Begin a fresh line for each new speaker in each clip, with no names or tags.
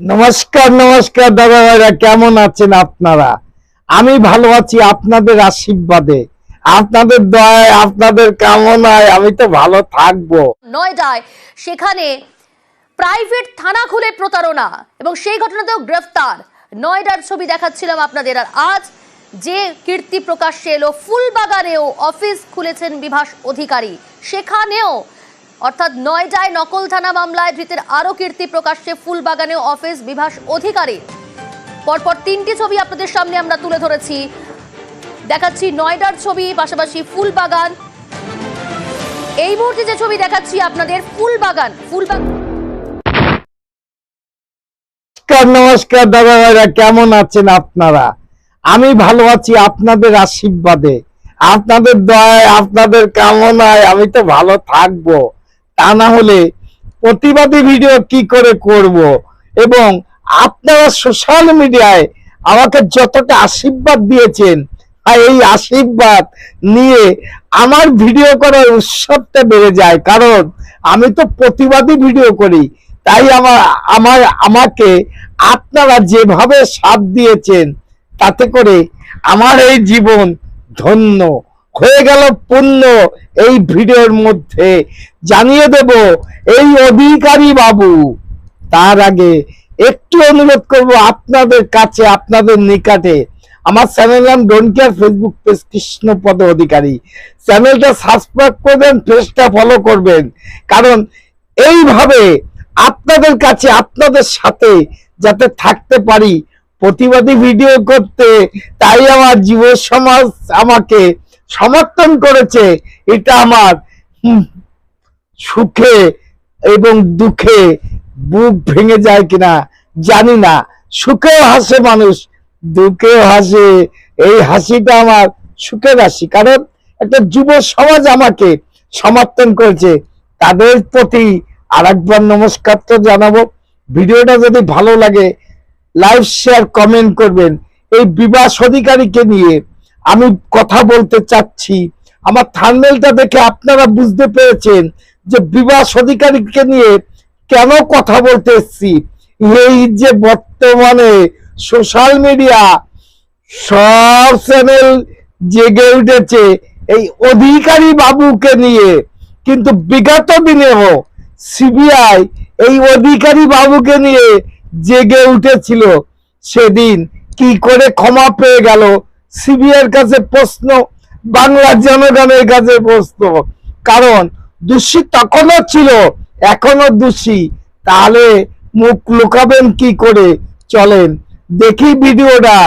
নমস্কার নমস্কার দাদা ভাইরা, কেমন আছেন আপনারা? আমি ভালো আছি আপনাদের আশীর্বাদে, আপনাদের দয়ায়, আপনাদের কামনায়, আমি তো ভালো থাকব।
নয়ডায় সেখানে প্রাইভেট থানা খুলে প্রতারণা, এবং সেই ঘটনাতেও গ্রেফতার। নয়ডার ছবি দেখাচ্ছিলাম আপনাদের, আর আজ যে কীর্তি প্রকাশ্যে এলো, ফুলবাগানেও অফিস খুলেছেন বিভাস অধিকারী। সেখানেও অর্থাৎ নয়ডায় নকল থানা মামলায় ধৃতের আরও কীর্তি প্রকাশ্যে ফুলবাগানেও অফিস বিভাস অধিকারী। পরপর তিনটি ছবি আপনাদের সামনে আমরা তুলে ধরেছি। দেখাচ্ছি নয়ডার ছবি, পাশাপাশি ফুলবাগান। এই মুহূর্তে যে ছবি দেখাচ্ছি আপনাদের, ফুলবাগান ফুলবাগান।
নমস্কার নমস্কার দাদা ভাইরা, কেমন আছেন আপনারা? আমি ভালো আছি আপনাদের আশীর্বাদে। আপনাদের দয়ায়, আপনাদের কামনায় আমি তো ভালো থাকব। তা না হলে প্রতিবাদী ভিডিও কি করে করব? এবং আপনারা সোশ্যাল মিডিয়ায় আমাকে যতটা আশীর্বাদ দিয়েছেন, আর এই আশীর্বাদ নিয়ে আমার ভিডিও করার উৎসবটা বেড়ে যায়। কারণ আমি তো প্রতিবাদী ভিডিও করি, তাই আমার আমার, আমাকে আপনারা যেভাবে সাথ দিয়েছেন, তাতে করে আমার এই জীবন ধন্য। হয়ে গেল পূর্ণ এই ভিডিওর মধ্যে। জানিয়ে দেব, এই অধিকারী বাবু, তার আগে একটু অনুরোধ করব আপনাদের কাছে, আপনাদের নিকটে। আমার চ্যানেল নাম don't Facebook page Krishnapada Adhikari. চ্যানেলটা সাবস্ক্রাইব করবেন পেজটা ফলো করবেন। কারণ এইভাবে আপনাদের কাছে, আপনাদের সাথে যাতে থাকতে পারি, প্রতিবাদী ভিডিও করতে, তাই আমার যুব সমাজ আমাকে সমর্থন করেছে, এটা আমার সুখে এবং দুঃখে বুক ভেঙে যায় কিনা জানি না। সুখেও হাসে মানুষ, দুঃখেও হাসে। এই হাসিটা আমার সুখের হাসি। কারণ একটা যুব সমাজ আমাকে সমর্থন করেছে। তাদের প্রতি আরেকবার নমস্কার তো জানাব। ভিডিওটা যদি ভালো লাগে লাইভ শেয়ার, কমেন্ট করবেন। এই বিবাস অধিকারীকে নিয়ে আমি কথা বলতে চাচ্ছি। আমার থার্মেলটা দেখে আপনারা বুঝতে পেরেছেন যে বিবাস অধিকারীকে নিয়ে কেন কথা বলতে এসছি। এই যে বর্তমানে সোশ্যাল মিডিয়া সব চ্যানেল জেগে উঠেছে, এই অধিকারী বাবুকে নিয়ে। কিন্তু বিগত দিনেও সিবিআই এই অধিকারী বাবুকে নিয়ে জেগে উঠেছিল। সেদিন কি করে ক্ষমা পেয়ে গেল সিবিআইয়ের কাছে প্রশ্ন বাংলার জনগণের কাছে প্রশ্ন। কারণ দোষী তখনও ছিল এখনও দোষী। তাহলে মুখ লুকাবেন কি করে? চলেন দেখি ভিডিওটা।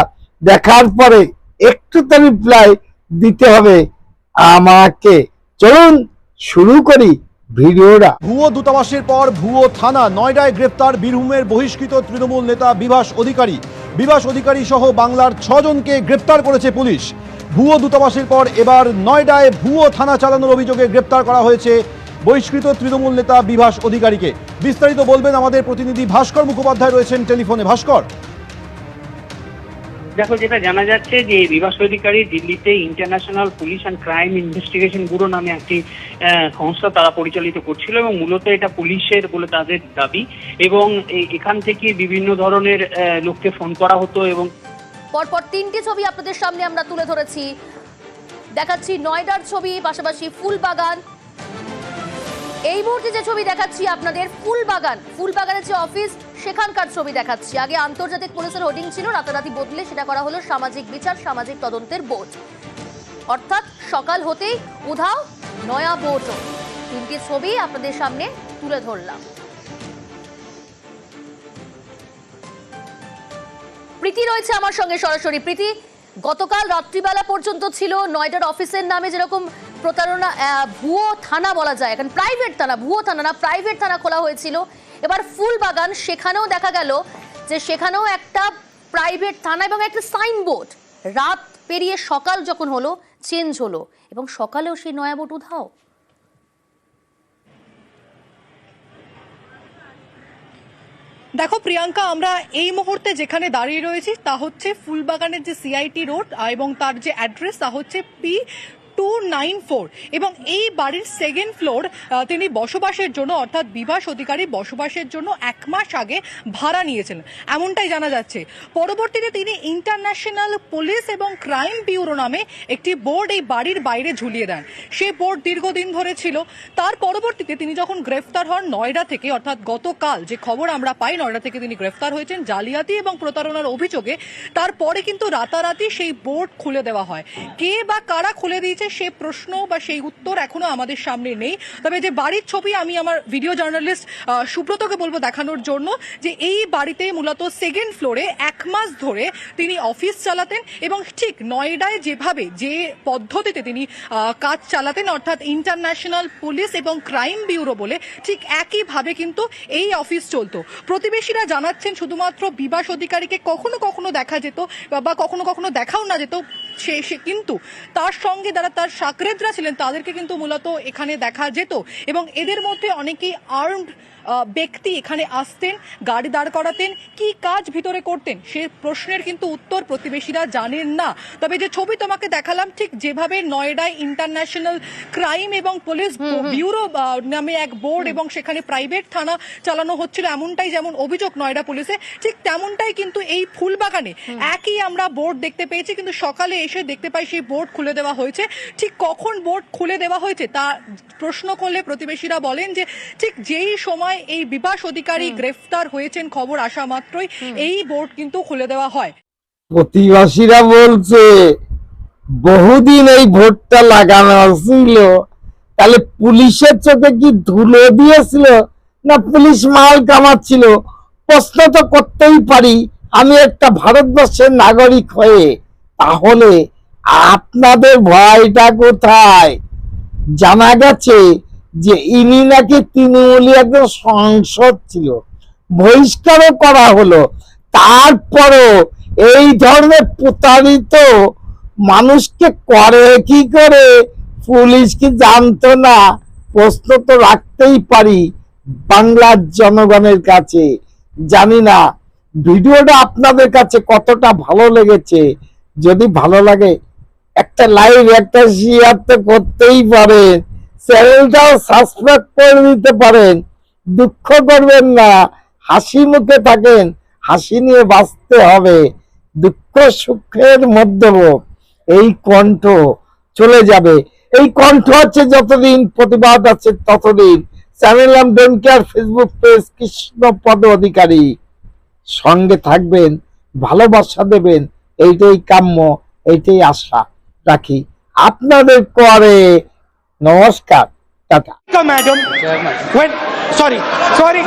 দেখার পরে একটু তো রিপ্লাই দিতে হবে আমাকে। চলুন শুরু করি ভিডিওটা।
ভুয়ো দূতাবাসের পর ভুয়ো থানা নয়ডায় গ্রেপ্তার বীরভূমের বহিষ্কৃত তৃণমূল নেতা বিভাস অধিকারী। বিভাস অধিকারী সহ বাংলার ছজনকে গ্রেপ্তার করেছে পুলিশ। ভুয়ো দূতাবাসের পর এবার নয়ডায় ভুয়ো থানা চালানোর অভিযোগে গ্রেপ্তার করা হয়েছে বহিষ্কৃত তৃণমূল নেতা বিভাস অধিকারীকে। বিস্তারিত বলবেন আমাদের প্রতিনিধি ভাস্কর মুখোপাধ্যায় রয়েছেন টেলিফোনে। ভাস্কর।
দেখো, যেটা জানা যাচ্ছে যে বিভাস অধিকারী দিল্লিতে international police and crime investigation bureau নামে একটি সংস্থা তারা পরিচালিত করছিল এবং মূলত এটা পুলিশের বলে তাদের দাবি এবং এখান থেকে বিভিন্ন ধরনের লোককে ফোন করা হতো এবং
পরপর তিনটি ছবি আপনাদের সামনে আমরা তুলে ধরেছি। দেখাচ্ছি নয়ডার ছবি, পাশাপাশি ফুলবাগান। এই মুহূর্তে যে ছবি দেখাচ্ছি আপনাদের, ফুলবাগান। ফুলবাগানের যে অফিস সেখানকার ছবি দেখাচ্ছি। আগে আন্তর্জাতিক পুলিশের হোর্ডিং ছিল, রাতারাতি বদলে সেটা করা হলো সামাজিক বিচার, সামাজিক তদন্তের বোর্ড। অর্থাৎ সকাল হতেই উধাও, নয়া বোর্ডও তিনটি ছবি আপনাদের সামনে তুলে ধরলাম। প্রীতি রয়েছে আমার সঙ্গে সরাসরি। প্রীতি, গতকাল রাত্রিবেলা পর্যন্ত ছিল নয়ডার অফিসের নামে যেরকম প্রতারণা ভুয়ো থানা বলা যায়। এখন প্রাইভেট থানা, ভুয়ো থানা না প্রাইভেট থানা খোলা হয়েছিল। এবার ফুলবাগান, সেখানেও দেখা গেল যে সেখানেও একটা প্রাইভেট থানা এবং একটা সাইনবোর্ড রাত পেরিয়ে সকাল যখন হলো চেঞ্জ হলো এবং সকালেও সেই নয়া বোর্ড উধাও।
দেখো প্রিয়াঙ্কা, আমরা এই মুহূর্তে যেখানে দাঁড়িয়ে রয়েছি, তা হচ্ছে ফুলবাগানের যে সিআইটি রোড এবং তার যে অ্যাড্রেস তা হচ্ছে পি টু নাইন ফোর। এবং এই বাড়ির সেকেন্ড ফ্লোর তিনি বসবাসের জন্য, অর্থাৎ বিভাস অধিকারী বসবাসের জন্য এক মাস আগে ভাড়া নিয়েছিলেন এমনটাই জানা যাচ্ছে। পরবর্তীতে তিনি ইন্টারন্যাশনাল পুলিশ এবং ক্রাইম ব্যুরো নামে একটি বোর্ড এই বাড়ির বাইরে ঝুলিয়ে দেন। সেই বোর্ড দীর্ঘদিন ধরে ছিল। তার পরবর্তীতে তিনি যখন গ্রেফতার হন নয়ডা থেকে, অর্থাৎ গতকাল, যে খবর আমরা পাই, নয়ডা থেকে তিনি গ্রেফতার হয়েছেন জালিয়াতি এবং প্রতারণার অভিযোগে। তারপরে কিন্তু রাতারাতি সেই বোর্ড খুলে দেওয়া হয়। কে বা কারা খুলে দিয়েছে সে প্রশ্ন বা সেই উত্তর এখনও আমাদের সামনে নেই। তবে যে বাড়ির ছবি আমি আমার ভিডিও জার্নালিস্ট সুব্রতকে বলব দেখানোর জন্য যে এই বাড়িতে মূলত সেকেন্ড ফ্লোরে এক মাস ধরে তিনি অফিস চালাতেন এবং ঠিক নয়ডায় যেভাবে যে পদ্ধতিতে তিনি কাজ চালাতেন, অর্থাৎ ইন্টারন্যাশনাল পুলিশ এবং ক্রাইম ব্যুরো বলে ঠিক একইভাবে কিন্তু এই অফিস চলতো। প্রতিবেশীরা জানাচ্ছেন শুধুমাত্র বিবাস অধিকারীকে কখনো কখনো দেখা যেত বা- কখনো কখনো দেখাও না যেত। সে সে কিন্তু তার সঙ্গে যারা তার সাকরেদরা ছিলেন তাদেরকে কিন্তু মূলত এখানে দেখা যেত। এবং এদের মধ্যে অনেকেই আর্মড ব্যক্তি এখানে আসতেন গাড়ি দাঁড় করাতেন কি কাজ ভিতরে করতেন সে প্রশ্নের কিন্তু উত্তর প্রতিবেশীরা জানেন না। তবে যে ছবি তোমাকে দেখালাম ঠিক যেভাবে নয়ডায় ইন্টারন্যাশনাল ক্রাইম এবং পুলিশ ব্যুরো নামে এক বোর্ড এবং সেখানে প্রাইভেট থানা চালানো হচ্ছিল এমনটাই যেমন অভিযোগ নয়ডা পুলিশে ঠিক তেমনটাই কিন্তু এই ফুলবাগানে একই আমরা বোর্ড দেখতে পেয়েছি কিন্তু সকালে এসে দেখতে পাই সেই বোর্ড খুলে দেওয়া হয়েছে। ঠিক কখন বোর্ড খুলে দেওয়া হয়েছে তা প্রশ্ন করলে প্রতিবেশীরা বলেন যে ঠিক যেই সময় এই বিবাস অধিকারী গ্রেফতার হয়েছেন খবর আসা মাত্রই। এই বোর্ড কিন্তু খুলে দেওয়া হয়।
প্রতিবাসীরা বলছে বহুদিন এই ভোটটা লাগানো ছিল তাহলে পুলিশের চোখে কি ধুলো দিয়েছিল না পুলিশ মাল কামাচ্ছিল? প্রশ্ন তো করতেই পারি আমি একটা ভারতবর্ষের নাগরিক হয়ে তাহলে আপনাদের ভয়টা কোথায়? জানা গেছে যে ইনি নাকি তৃণমূলী একজন সংসদ ছিল। বহিষ্কারও করা হলো। তারপরও এই ধরনের প্রতারিত মানুষকে করে কি করে? পুলিশ কি জানতো না? প্রশ্ন তো রাখতেই পারি বাংলার জনগণের কাছে। জানি না, ভিডিওটা আপনাদের কাছে কতটা ভালো লেগেছে? যদি ভালো লাগে, একটা লাইভ একটা শেয়ার তো করতেই পারেন। চ্যানেলটাও সাবস্ক্রাইব করে দিতে পারেন। দুঃখ করবেন না, হাসি মুখে থাকেন, হাসি নিয়ে বাঁচতে হবে। দুঃখ সুখের মধ্যেও এই কণ্ঠ চলে যাবে। এই কণ্ঠ আছে যতদিন, প্রতিবাদ আছে ততদিন। চ্যানেল নাম don't care Facebook page Krishna Pada Adhikari. সঙ্গে থাকবেন, ভালোবাসা দেবেন, এইটাই কাম্য, এইটাই আশা রাখি। আপনাদের করে নমস্কার টাটা
madam. When sorry, sorry.